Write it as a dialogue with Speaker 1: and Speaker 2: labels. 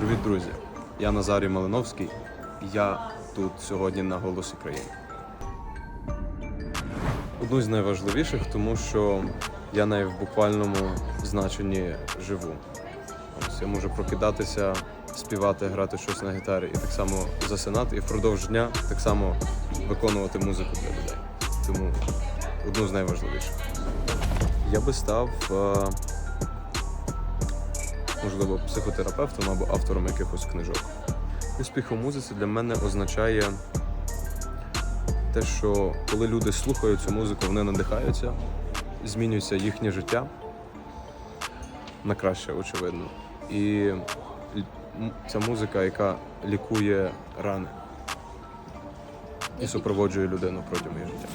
Speaker 1: Привіт, друзі! Я Назарій Малиновський. Я тут сьогодні на голосі країни. Одну з найважливіших, тому що я нею в буквальному значенні живу. Ось я можу прокидатися, співати, грати щось на гітарі і так само засинати, і впродовж дня так само виконувати музику для людей. Тому одну з найважливіших. Я би став е, можливо, психотерапевтом або автором якихось книжок. Успіх у музиці для мене означає те, що коли люди слухають цю музику, вони надихаються, змінюється їхнє життя на краще, очевидно. І ця музика, яка лікує рани і супроводжує людину протягом її життя.